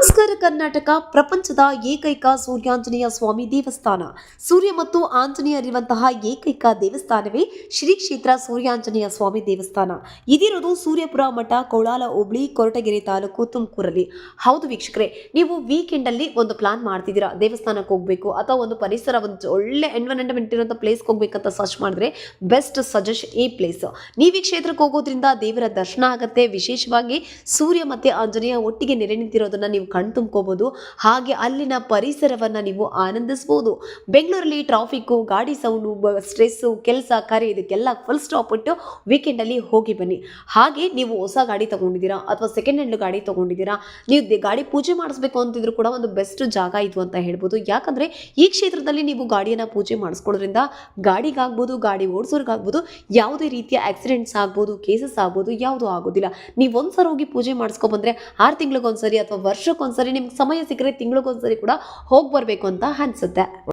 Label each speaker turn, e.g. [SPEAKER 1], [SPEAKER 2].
[SPEAKER 1] ನಮಸ್ಕಾರ ಕರ್ನಾಟಕ, ಪ್ರಪಂಚದ ಏಕೈಕ ಸೂರ್ಯಾಂಜನೇಯ ಸ್ವಾಮಿ ದೇವಸ್ಥಾನ. ಸೂರ್ಯ ಮತ್ತು ಆಂಜನೇಯರಿರುವಂತಹ ಏಕೈಕ ದೇವಸ್ಥಾನವೇ ಶ್ರೀ ಕ್ಷೇತ್ರ ಸೂರ್ಯಾಂಜನೇಯ ಸ್ವಾಮಿ ದೇವಸ್ಥಾನ. ಇದಿರೋದು ಸೂರ್ಯಪುರ ಮಠ ಕೋಳಾಲ ಹೋಬಳಿ, ಕೊರಟಗೆರೆ ತಾಲೂಕು, ತುಮಕೂರಲ್ಲಿ. ಹೌದು ವೀಕ್ಷಕರೇ, ನೀವು ವೀಕೆಂಡ್ ಅಲ್ಲಿ ಒಂದು ಪ್ಲಾನ್ ಮಾಡ್ತಿದ್ದೀರಾ, ದೇವಸ್ಥಾನಕ್ಕೆ ಹೋಗ್ಬೇಕು ಅಥವಾ ಒಂದು ಪರಿಸರ ಒಂದು ಒಳ್ಳೆ ಎನ್ವೈರನ್ಮೆಂಟ್ ಇರುವಂಥ ಪ್ಲೇಸ್ಗೆ ಹೋಗ್ಬೇಕಂತ ಸರ್ಚ್ ಮಾಡಿದ್ರೆ ಬೆಸ್ಟ್ ಸಜೆಷನ್ ಈ ಪ್ಲೇಸ್ ನೀವು ಈ ಕ್ಷೇತ್ರಕ್ಕೆ ಹೋಗೋದ್ರಿಂದ ದೇವರ ದರ್ಶನ ಆಗುತ್ತೆ. ವಿಶೇಷವಾಗಿ ಸೂರ್ಯ ಮತ್ತೆ ಆಂಜನೇಯ ಒಟ್ಟಿಗೆ ನೆರೆ ನಿಂತಿರೋದನ್ನ ನೀವು ಕಣ್ ತುಂಬ್ಕೋಬೋದು. ಹಾಗೆ ಅಲ್ಲಿನ ಪರಿಸರವನ್ನ ನೀವು ಆನಂದಿಸಬಹುದು ಬೆಂಗಳೂರಲ್ಲಿ ಟ್ರಾಫಿಕ್ಕು ಗಾಡಿ ಸೌಂಡು ಸ್ಟ್ರೆಸ್ಸು ಕೆಲಸ ಕರೆ ಇದಕ್ಕೆಲ್ಲ ಫುಲ್ ಸ್ಟಾಪ್ ಇಟ್ಟು ವೀಕೆಂಡ್ ಅಲ್ಲಿ ಹೋಗಿ ಬನ್ನಿ. ಹಾಗೆ ನೀವು ಹೊಸ ಗಾಡಿ ತಗೊಂಡಿದ್ದೀರಾ ಅಥವಾ ಸೆಕೆಂಡ್ ಹ್ಯಾಂಡ್ ಗಾಡಿ ತಗೊಂಡಿದ್ದೀರಾ, ನೀವು ಗಾಡಿ ಪೂಜೆ ಮಾಡಿಸ್ಬೇಕು ಅಂತಿದ್ರು ಕೂಡ ಒಂದು ಬೆಸ್ಟ್ ಜಾಗ ಇದು ಅಂತ ಹೇಳ್ಬೋದು. ಯಾಕಂದ್ರೆ ಈ ಕ್ಷೇತ್ರದಲ್ಲಿ ನೀವು ಗಾಡಿಯನ್ನ ಪೂಜೆ ಮಾಡಿಸ್ಕೊಳ್ಳೋದ್ರಿಂದ ಗಾಡಿಗಾಗ್ಬೋದು, ಗಾಡಿ ಓಡಿಸೋರ್ಗಾಗ್ಬೋದು, ಯಾವುದೇ ರೀತಿಯ ಆಕ್ಸಿಡೆಂಟ್ಸ್ ಆಗ್ಬೋದು ಕೇಸಸ್ ಆಗ್ಬೋದು, ಯಾವುದೂ ಆಗೋದಿಲ್ಲ. ನೀವು ಒಂದ್ಸರಿ ಹೋಗಿ ಪೂಜೆ ಮಾಡಿಸ್ಕೊಂಡ್ರೆ ಆರು ತಿಂಗಳಿಗೊಂದ್ಸರಿ ಅಥವಾ ವರ್ಷಕ್ಕೊಂದ್ಸರಿ ನಿಮ್ಗೆ ಸಮಯ ಸಿಕ್ಕರೆ ತಿಂಗಳಿಗೊಂದ್ಸರಿ ಕೂಡ ಹೋಗಿ ಬರಬೇಕು ಅಂತ ಅನ್ಸುತ್ತೆ.